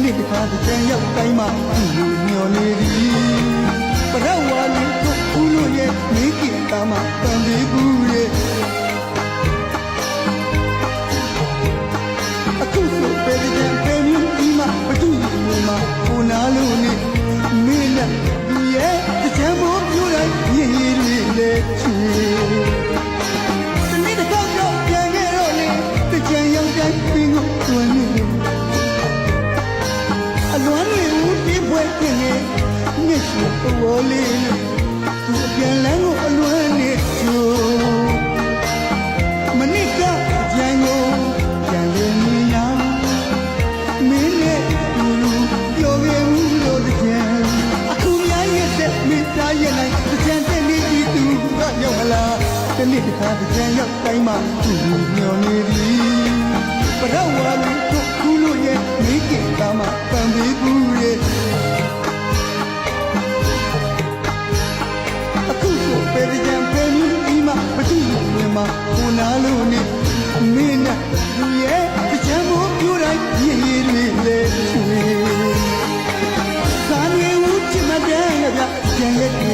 နေ့တစ်ခါတစ်ကြံရောက်တိုင်းမှာသူ့မျောနေသည်ပရဝါလူတို့ဦးလို့ရဲ့မိခင်တာမှာတန်သေးဘူးရဲ့အခုဆိုပဲကြံပဲမြူဒီမှာဘသူ့မှာကိုနာလို့နေမင်းနဲ့သူရဲ့ကြံမိုးပြိုးတိုင်းရည်ရည်လေးလေးချီ ဦးဒီပွဲပြင်နေမြစ်ရှိပေါ်လေးနဲ့သူအပြန်လန်းကိုအလွမ်းနေချိုးမနစ်ကကြံကိုပြန်လည်နေနာမင်းနဲ့သူပြောခဲ့ဘူးလို့တကြံအခုများရဲ့တဲ့မိသားရဲ့နိုင်တကြံတဲ့နေဒီသူကရောက်မလားတနေ့တစ်ခါတစ်ကြံရောက်တိုင်းမှာသူ့မျောနေသည်ပရဝါလူတို့ခုလို့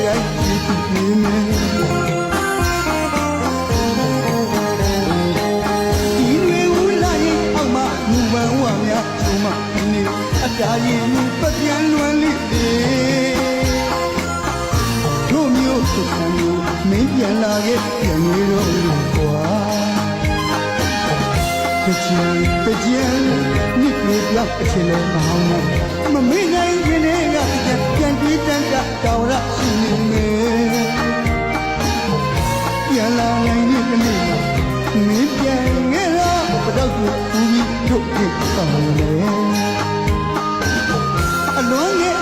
ရဲ့ဒီတိုင်းကြည့်နေမယ်ဒီတွေဦးလာရင်အောက်မှာမူပန်းဝါများချုံမနေအတားရင်ပပြန်လွမ်းလိတို့မျိုးစုခံမျိုးမင်းပြန်လာခဲ့ပြန်နေတော့လို့ကွာတချင်တကြံနိပြေပြောက်အချင်လဲမဟောင်းနဲ့မမေ့နိုင်ရင်လည်းက ပြန်ပြေးတန်းကတောင်ရရှိနေမယ်ပြန်လာနိုင်တဲ့နေ့မှာမင်းပြန်ငယ်တော့ဘတော့ကိုဦးပြီးထုတ်ဖြစ်ဆောင်လေအလွန်ငယ်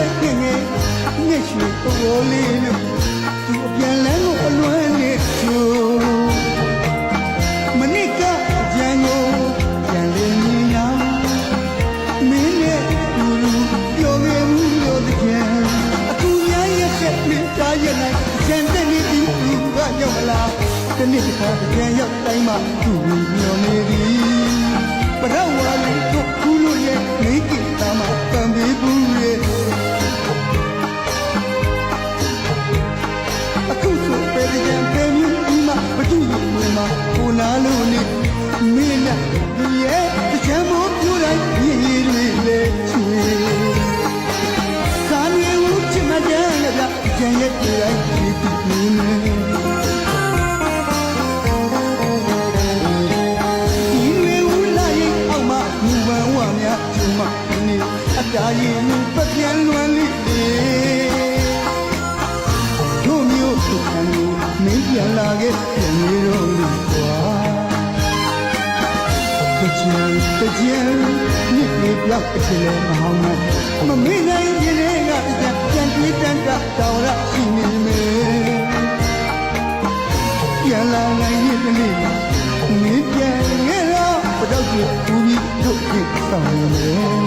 ဦးဒီပွဲပြင်နေမျက်ရွှေပေါ်လေးလို့သူအပြန်လန်းကိုအလွမ်းနေချိုးမနစ်ကကြံကိုပြန်လည်နေနာမင်းနဲ့သူပြောခဲ့မှုလို့တကယ်အခုများရဲ့ချက်မိသားရဲ့နိုင်ကြံတဲ့နေဒီသူကရောက်မလားတနေ့တစ်ခါတကယ်ရောက်တိုင်းမှာသူ့ကိုမျောနေသည်ပရဝါလူတို့ခုလို့ရဲ့မိခင်သားမှာတန်ပေးဘူးရဲ့ နာလို့နေမင်းနဲ့ဒီရဲ့ကြံမိုးပြူတိုင်းရည်ရည်လေးလေးချွေကာနေဦးချစ်မတဲ့ရကြကြံရဲ့ဒီတိုင်းဒီဒီနေဒီမေဦးလာရင်အောက်မှာမူပန်းဝါများကျုံမနေအတားရင်ပပြန်လွမ်းလိတို့မျိုးစုခံလို့မင်းပြန်လာခဲ့ပြန်နေ တကြံမြစ်ပြေပြောက်အချင်လဲမဟောင်းနိုင်မမေ့နိုင်ရင်လည်းကပြန်ပြေးတန်းကတောင်ရရှိနေမယ်ပြန်လာနိုင်ရင်ဒီနေ့မင်းပြန်ငယ်တော့ဘတော့ကိုဘူးပြီးထုတ်ဖြစ်ဆောင်နေ